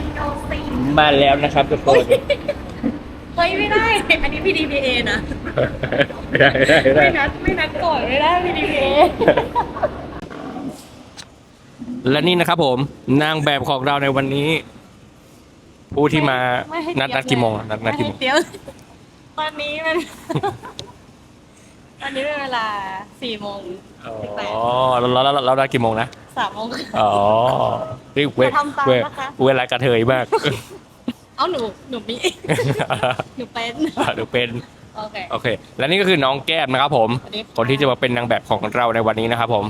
นโดซิงมาแล้วนะครับทุกคนเฮ้ยไม่ได้ อันนี้ PDPA นะ ได้ได้ได้ไม่นัดไม่นัดก่อนไม่ได้ PDPA และนี่นะครับผม นางแบบของเราในวันนี้ ผู้ที่มาไให้นัดเตรียนัดกี่โมงอะนัดนัดกี่โมง ไให้เตรียมตอนนี้มัน ตอนนี้เป็นเวลาสี่โมงอ๋อแล้วแล้วแล้วเรานัดกี่โมงนะ สามโมง อ๋อนี่เวมาทำตามเวนะคะ เวลากระเทยมาก เอาหนูหนูมี หนูเป็น อะเดี๋ยวเป็น โอเค โอเค และนี่ก็คือน้องแก้มนะครับผม สวัสดีค่ะคนที่จะมาเป็นนางแบบของเราในวันนี้นะครับผม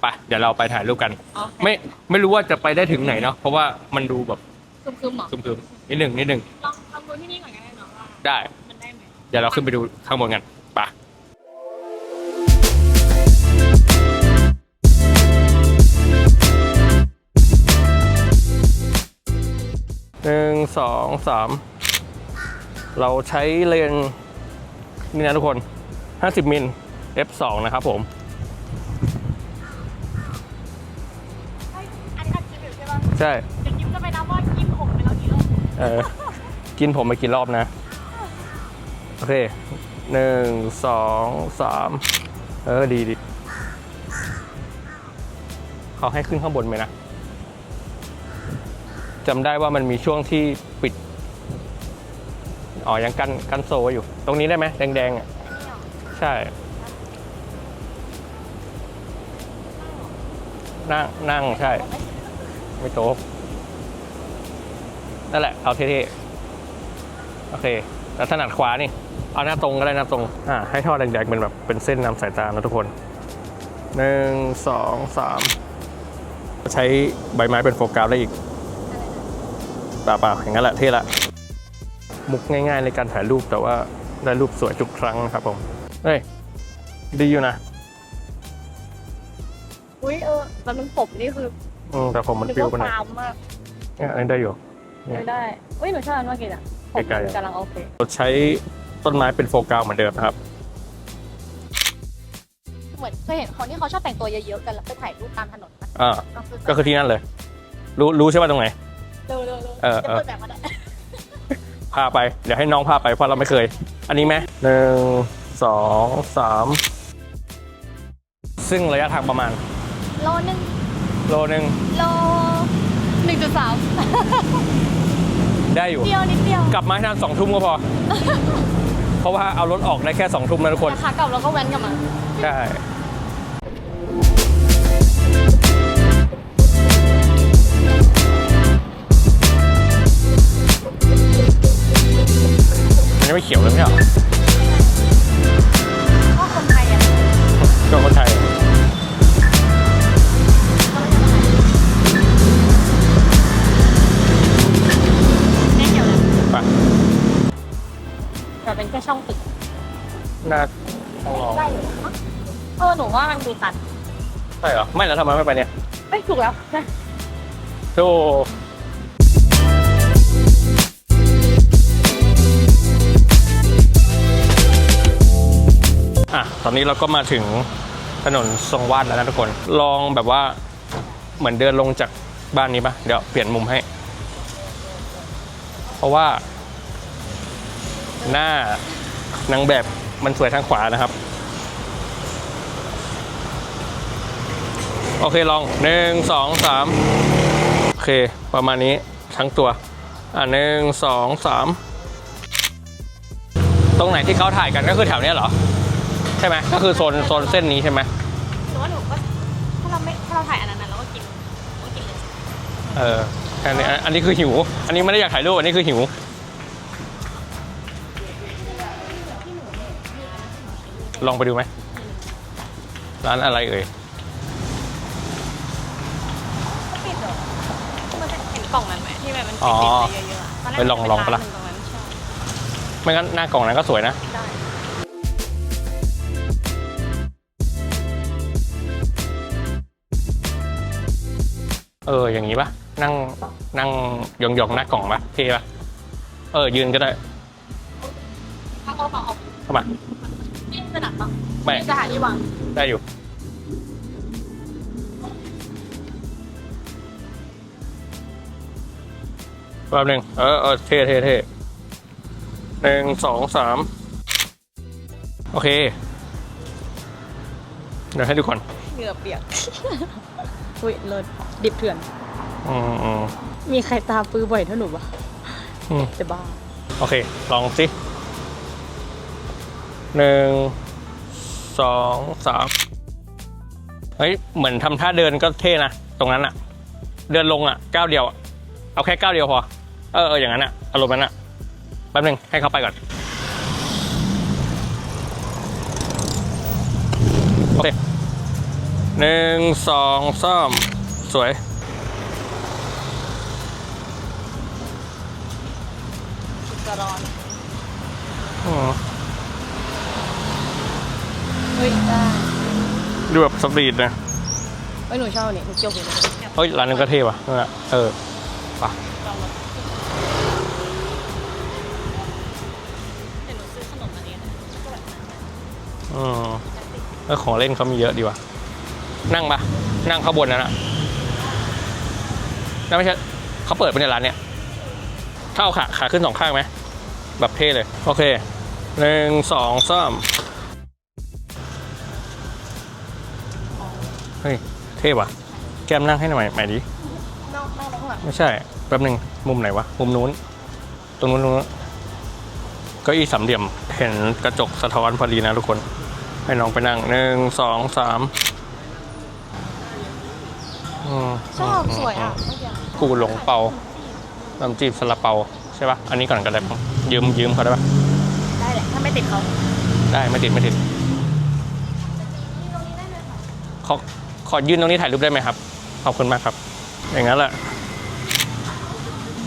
ไป เดี๋ยวเราไปถ่ายรูปกันอ๋อไม่ ไม่รู้ว่าจะไปได้ถึงไหนเนาะ เพราะว่ามันดูแบบคึมคึมๆเหรอคึมๆนิดหนึ่งนิดหนึ่งลองลองดูที่นี่ก่อนก็ได้เนาะว่าได้ มันได้ไหม เดี๋ยวเราขึ้นไปดูข้างบนกัน สองสามเราใช้เลนส์นี่นะทุกคน 50 มิล f2 นะครับผมเฮ้ยอันนี้อัดคลิปอยู่ใช่ปะใช่เดี๋ยวกิ๊บจะไปนับว่ากินผมไปแล้วกี่รอบเออกินผมไปกี่รอบนะ โอเคหนึ่งสองสามเออ ดีดีเขาให้ขึ้นข้างบนไหมนะ จำได้ว่ามันมีช่วงที่ปิด อ๋อ ยังกันกันโซไว้อยู่ ตรงนี้ได้ไหมแดงๆอะ ใช่ นั่งนั่งใช่ ไม่โต๊ะนั่นแหละ เอาเท่ๆ โอเค แล้วถนัดขวานี่ เอาหน้าตรงก็ได้หน้าตรง อ่า ให้ท่อแดงๆเป็นแบบเป็นเส้นนำสายตานะทุกคน หนึ่ง สอง สาม ใช้ใบไม้เป็นโฟกัสได้อีก เปล่าเปล่าอย่างนั้นแหละเท่ละมุกง่ายๆในการถ่ายรูปแต่ว่าได้รูปสวยทุกครั้งนะครับผมเฮ้ยดีอยู่นะอุ้ยเออตอนนั้นผมนี่คืออืมแต่ผมมันนึกฟิวว่าไปหน่อยฟาร์มมากเนี่ยอันนี้ได้อยู่ ไม่ได้อุ้ยหนูชอบอันเมื่อกี้อะผมไกลๆกำลังโอเคเราใช้ต้นไม้เป็นโฟกัสเหมือนเดิมนะครับ เหมือนเคยเห็นคนที่เขาชอบแต่งตัวเยอะๆกันแล้วไปถ่ายรูปตามถนนปะอ่า ก็คือก็คือที่นั่นเลย รู้รู้ใช่ไหมตรงไหน เร็วๆเร็วๆเออจะเออ เปิดแบบมาได้พาไป เดี๋ยวให้น้องพาไปเพราะเราไม่เคย อันนี้ไหมหนึ่งสองสามซึ่งระยะทางประมาณ โลนึงโลนึงโลหนึ่งจุดสามได้อยู่ เดียวนิดเดียวกลับมาให้ทันสองทุ่มก็พอ เพราะว่าเอารถออกได้แค่สองทุ่มนะทุกคน แต่ขากลับเราก็แว้นกลับมา ใช่ มันยังไม่เขียวเลยไม่ใช่เหรอก็คนไทยอะก็คนไทยไม่เกี่ยวเลยไปแต่เป็นแค่ช่องตึกน่าต้องลองได้อยู่มั้งเออหนูว่ามันดูตันใช่เหรอ ไม่แล้วทำไมไม่ไปเนี่ยไม่ถูกแล้วใช่โธ่ อะตอนนี้เราก็มาถึงถนนทรงวาดแล้วนะทุกคน ลองแบบว่าเหมือนเดินลงจากบ้านนี้ปะเดี๋ยวเปลี่ยนมุมให้ เพราะว่า หน้านางแบบมันสวยทางขวานะครับ โอเคลองหนึ่งสองสามโอเค ประมาณนี้ทั้งตัว อะหนึ่งสองสามตรงไหนที่เขาถ่ายกันก็คือแถวเนี้ยเหรอ ใช่ไหมก็คือโซนโซนเส้นนี้ใช่ไหมหนูว่าหนูก็ถ้าเราไม่ถ้าเราถ่ายอันนั้นนะเราก็กินเราก็กินเลยเออแค่นี้อันอันนี้คือหิว อันนี้ไม่ได้อยากถ่ายรูปอันนี้คือหิว ลองไปดูไหมร้านอะไรเอ่ยก็ปิดเหรอมันจะเห็นกล่องนั้นไหมที่แบบมันอ๋อติดๆเยอะๆอะตอนแรกไปลองมันลองปะล่ะร้านหนึ่งตรงนั้นใช่ไม่งั้นหน้ากล่องนั้นก็สวยนะ ได้ เออ อย่างนี้ปะนั่งนั่งยองยองๆหน้ากล่องปะเท่ปะเออ ยืนก็ได้ถ้าเขาเอาเข้ามานี่จะหนักปะไม่จะหาที่วางได้อยู่ แป๊บหนึ่งเออเออเท่เท่เท่หนึ่งสองสามโอเค เดี๋ยวให้ดูก่อนเหงื่อเปียก อุ้ยเลิศดิบเถื่อน อืมอืมมีใครตามปื้อบ่อยเท่าหนูปะอืมจะบ้า โอเค ลองสิหนึ่งสองสามเฮ้ย เหมือนทำท่าเดินก็เท่นะ ตรงนั้นอะเดินลงอะก้าวเดียวอะเอาแค่ก้าวเดียวพอ เออเอออย่างนั้นอะอารมณ์นั้นอะแป๊บหนึงให้เขาไปก่อน โอเค หนึ่งสองสามสวย กระร้อนอืมเฮ้ยได้ดูแบบสตรีทนะ เฮ้ยหนูชอบเนี่ยหนูเกี่ยวหูเลยเฮ้ย ร้านนึงก็เท่ว่ะนั่นแหละเออไปะลองเลยเดี๋ยวหนูซื้อขนมอันนี้นะก็แบบนั้นนะอืมแล้วของเล่นเขามีเยอะดีว่ะ นั่งปะนั่งข้างบนนั่นอะนั่นไม่ใช่เขาเปิดเป็นในร้านเนี่ยถ้าเอาขาขาขึ้นสองข้างไหมแบบเท่เลย โอเคหนึ่งสองสามเฮ้ย เท่ว่ะ แก้มนั่งให้หน่อยใหม่ดินอกนอกข้างหลังไม่ใช่ แป๊บหนึ่งมุมไหนวะ มุมนู้น ตรงนู้นตรงนู้นเก็อีสามเหลี่ยม เห็นกระจกสะท้อนพอดีนะทุกคน ให้น้องไปนั่งหนึ่งสองสามอื มชอบมสวยอะมเมื่อกี้กูหลงเปาน้ำจีบสลับเปาใช่ปะอันนี้ก่อนก็ได้ปะยืมยืมเขาได้ปะได้แหละถ้าไม่ติดเขาได้ไม่ติดไม่ติดขอขอยืนตรงนี้ถ่ายรูปได้ไหมครับ ขอบคุณมากครับ อย่างนั้นแหละ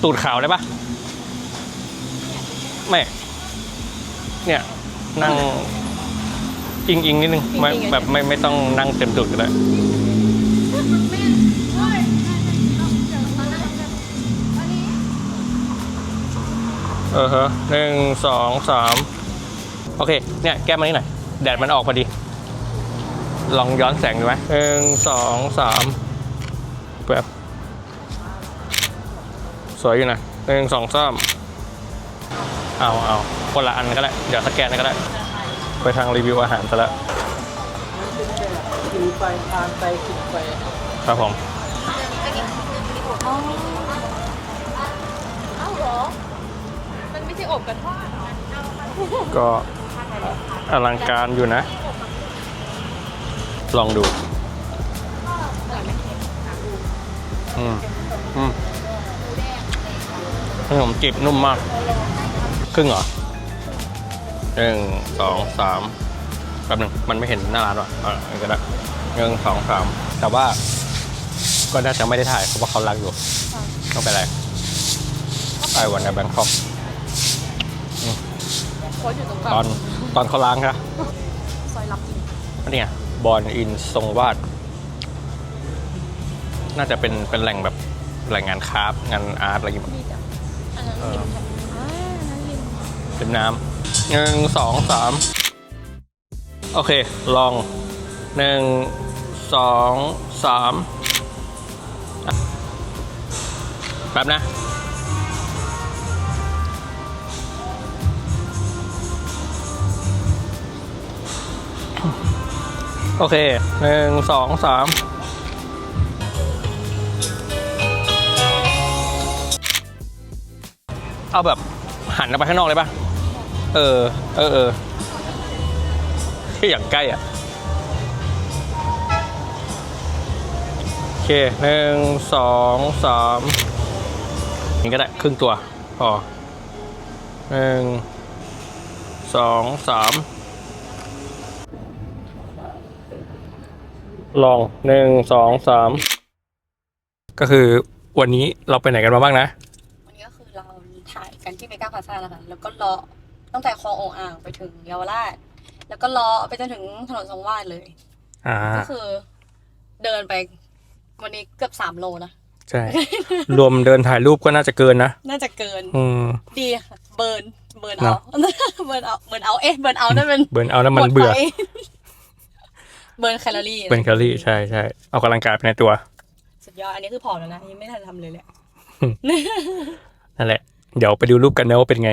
ตูดขาวได้ปะไม่ เนี่ยนั่งอิงอิงนิดนึงไม่แบบไม่ไม่ต้องนั่งเต็มตูดก็ได้ เออฮะหนึ่งสองสามโอเค เนี่ยแก้มมานี่หน่อย แดดมันออกพอดี ลองย้อนแสงดูไหมหนึ่งสองสามแบบสวยอยู่นะหนึ่งสองสามเอาเอาคนละอันก็ได้ เดี๋ยวสแกนก็ได้ ไปทางรีวิวอาหารซะแล้วกินไปทานไปกินไป ครับผม อ๋อเอ้าเหรอ มันไม่ใช่อบกระทอดก็อลังการอยู่นะ ลองดู อืมอืมขนมจีบนุ่มมาก ครึ่งเหรอหนึ่งสองสามแป๊บหนึ่งมันไม่เห็นหน้าร้านว่ะอะอันนก็ได้หนึ่งสองสามแต่ว่า ก็น่าจะไม่ได้ถ่ายเพราะว่าเขาล้างอยู่ไม่เป็นไรไอวันในแบงคอก ค้ดอยู่ตรงกตลาองนตอนเขาล้างนะซอยรับจริงอันนี้ไงบอลอินทรงวาด น่าจะเป็นเป็นแหล่งแบบแหล่งงานคราฟต์งานอาร์ตอะไรอย่างเงี้ยมีจ้ะอันนั้นริมทะเลอ่าอันนั้นริมเป็นน้ำหนึ่งสองสามโอเค ลองหนึ่งสองสามอะแป๊บนะ โอเคหนึ่งสองสามเอาแบบหันออกไปข้างนอกเลยปะเออ เออเออที่อย่างใกล้อะ โอเคหนึ่งสองสามนี่ก็ได้ ครึ่งตัวพอหนึ่งสองสาม ลองหนึ่งสองสามก็คือวันนี้เราไปไหนกันมาบ้างนะวันนี้ก็คือเราถ่ายกันที่เมกาพลาซ่านะคะแล้วก็เลาะตั้งแต่คลององอ่างไปถึงเยาวราช แล้วก็เลาะไปจนถึงถนนทรงวาดเลย อ่า ก็คือ เดินไปวันนี้เกือบสามโลนะใช่ รวมเดินถ่ายรูปก็น่าจะเกินนะ น่าจะเกิน อืม ดีค่ะเบิร์น เบิร์นเนเอาอะเบิร์นเอา เบิร์นเอา เอ๊ะ เบิร์นเอานั่นเป็นเบิร์นเอาน้ำมันเบื่อหดไฟ เบิร์นแคลอรี่เบิร์นแคลอรี่ใช่ใช่เอากำลังกายไปในตัว สุดยอดอันนี้คือผอมแล้วนะยังไม่ทันทำเลยแหละนั่นแหละ เดี๋ยวไปดูรูปกันนะว่าเป็นไง